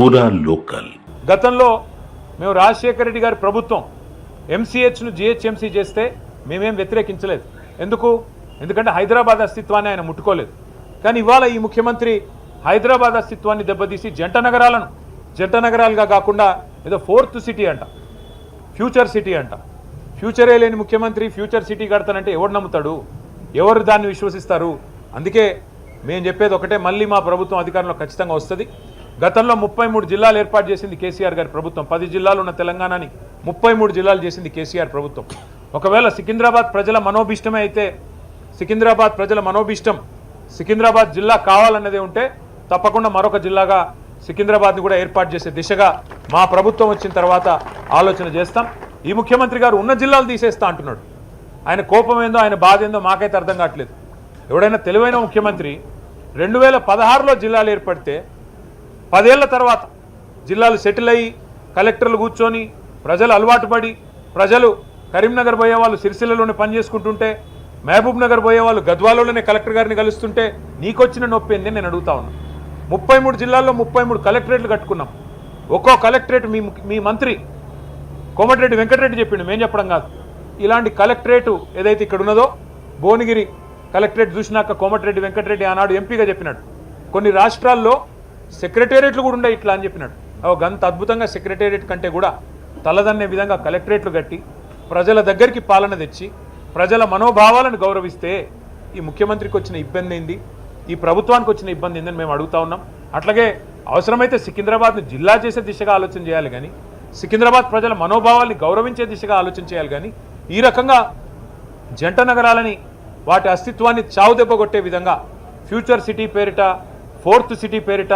పూరా లోకల్. గతంలో మేము రాజశేఖర రెడ్డి గారి ప్రభుత్వం ఎంసీహెచ్ను జిహెచ్ఎంసీ చేస్తే మేమేం వ్యతిరేకించలేదు. ఎందుకు? ఎందుకంటే హైదరాబాద్ అస్తిత్వాన్ని ఆయన ముట్టుకోలేదు. కానీ ఇవాళ ఈ ముఖ్యమంత్రి హైదరాబాద్ అస్తిత్వాన్ని దెబ్బతీసి జంట నగరాలను జంట నగరాలుగా కాకుండా ఏదో ఫోర్త్ సిటీ అంట ఫ్యూచర్ సిటీ అంట. ఫ్యూచరే లేని ముఖ్యమంత్రి ఫ్యూచర్ సిటీ కడతానంటే ఎవరు నమ్ముతాడు? ఎవరు దాన్ని విశ్వసిస్తారు? అందుకే మేము చెప్పేది ఒకటే మళ్ళీ మా ప్రభుత్వం అధికారంలో ఖచ్చితంగా వస్తుంది. గతంలో ముప్పై మూడు జిల్లాలు ఏర్పాటు చేసింది కేసీఆర్ గారి ప్రభుత్వం. పది జిల్లాలు ఉన్న తెలంగాణని ముప్పై మూడు జిల్లాలు చేసింది కేసీఆర్ ప్రభుత్వం. ఒకవేళ సికింద్రాబాద్ ప్రజల మనోభీష్టమే అయితే సికింద్రాబాద్ ప్రజల మనోభీష్టం సికింద్రాబాద్ జిల్లా కావాలన్నదే ఉంటే తప్పకుండా మరొక జిల్లాగా సికింద్రాబాద్ని కూడా ఏర్పాటు చేసే దిశగా మా ప్రభుత్వం వచ్చిన తర్వాత ఆలోచన చేస్తాం. ఈ ముఖ్యమంత్రి గారు ఉన్న జిల్లాలు తీసేస్తా అంటున్నాడు. ఆయన కోపం ఏందో ఆయన బాధ ఏందో మాకైతే అర్థం కావట్లేదు. ఎవడైనా తెలివైన ముఖ్యమంత్రి రెండు వేల పదహారులో జిల్లాలు ఏర్పడితే పదేళ్ళ తర్వాత జిల్లాలు సెటిల్ అయ్యి కలెక్టర్లు కూర్చొని ప్రజలు అలవాటు పడి ప్రజలు కరీంనగర్ పోయే వాళ్ళు సిరిసిల్లలోనే పని చేసుకుంటుంటే మహబూబ్ నగర్ పోయే వాళ్ళు గద్వాలలోనే కలెక్టర్ గారిని కలుస్తుంటే నీకొచ్చిన నొప్పి ఏంది నేను అడుగుతా ఉన్నా. ముప్పై మూడు జిల్లాల్లో ముప్పై మూడు కలెక్టరేట్లు కట్టుకున్నాం. ఒక్కో కలెక్టరేట్ మీ మీ మంత్రి కోమటిరెడ్డి వెంకటరెడ్డి చెప్పిండు మేము చెప్పడం కాదు. ఇలాంటి కలెక్టరేటు ఏదైతే ఇక్కడ ఉన్నదో భువనగిరి కలెక్టరేట్ చూసినాక కోమటిరెడ్డి వెంకటరెడ్డి ఆనాడు ఎంపీగా చెప్పినాడు. కొన్ని రాష్ట్రాల్లో సెక్రటేరియట్లు కూడా ఉండే ఇట్లా అని చెప్పినాడు. ఓ గంత అద్భుతంగా సెక్రటేరియట్ కంటే కూడా తలదన్నే విధంగా కలెక్టరేట్లు కట్టి ప్రజల దగ్గరికి పాలన తెచ్చి ప్రజల మనోభావాలను గౌరవిస్తే ఈ ముఖ్యమంత్రికి వచ్చిన ఇబ్బంది ఏంది? ఈ ప్రభుత్వానికి వచ్చిన ఇబ్బంది ఏందని మేము అడుగుతా ఉన్నాం. అట్లాగే అవసరమైతే సికింద్రాబాద్ను జిల్లా చేసే దిశగా ఆలోచన చేయాలి కానీ సికింద్రాబాద్ ప్రజల మనోభావాల్ని గౌరవించే దిశగా ఆలోచన చేయాలి కానీ ఈ రకంగా జంట నగరాలని వాటి అస్తిత్వాన్ని చావుదెబ్బ కొట్టే విధంగా ఫ్యూచర్ సిటీ పేరిట ఫోర్త్ సిటీ పేరిట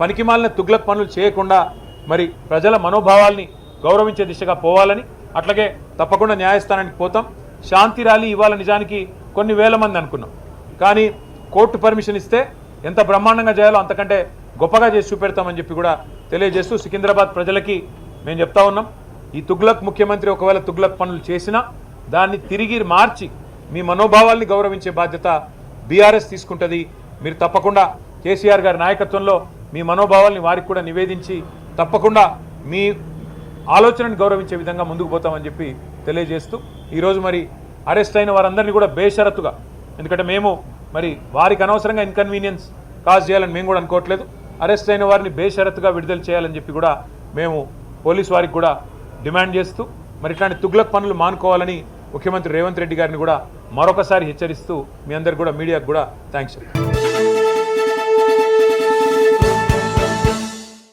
పనికిమాలిన తుగ్లక్ పనులు చేయకుండా మరి ప్రజల మనోభావాల్ని గౌరవించే దిశగా పోవాలని అట్లాగే తప్పకుండా న్యాయస్థానానికి పోతాం. శాంతి ర్యాలీ ఇవాళ నిజానికి కొన్ని వేల మంది అనుకున్నాం. కానీ కోర్టు పర్మిషన్ ఇస్తే ఎంత బ్రహ్మాండంగా చేయాలో అంతకంటే గొప్పగా చేసి చూపెడతామని చెప్పి కూడా తెలియజేస్తూ సికింద్రాబాద్ ప్రజలకి మేము చెప్తా ఉన్నాం. ఈ తుగ్లక్ ముఖ్యమంత్రి ఒకవేళ తుగ్లక్ పనులు చేసినా దాన్ని తిరిగి మార్చి మీ మనోభావాల్ని గౌరవించే బాధ్యత బీఆర్ఎస్ తీసుకుంటుంది. మీరు తప్పకుండా కేసీఆర్ గారి నాయకత్వంలో మీ మనోభావాల్ని వారికి కూడా నివేదించి తప్పకుండా మీ ఆలోచనను గౌరవించే విధంగా ముందుకు పోతామని చెప్పి తెలియజేస్తూ ఈరోజు మరి అరెస్ట్ అయిన వారందరినీ కూడా బేషరతుగా ఎందుకంటే మేము మరి వారికి అనవసరంగా ఇన్కన్వీనియన్స్ కాజ్ చేయాలని మేము కూడా అనుకోవట్లేదు. అరెస్ట్ అయిన వారిని బేషరతుగా విడుదల చేయాలని చెప్పి కూడా మేము పోలీస్ వారికి కూడా డిమాండ్ చేస్తూ మరి ఇట్లాంటి తుగ్లక్ పనులు మానుకోవాలని ముఖ్యమంత్రి రేవంత్ రెడ్డి గారిని కూడా మరొకసారి హెచ్చరిస్తూ మీ అందరికి కూడా మీడియాకు కూడా థ్యాంక్స్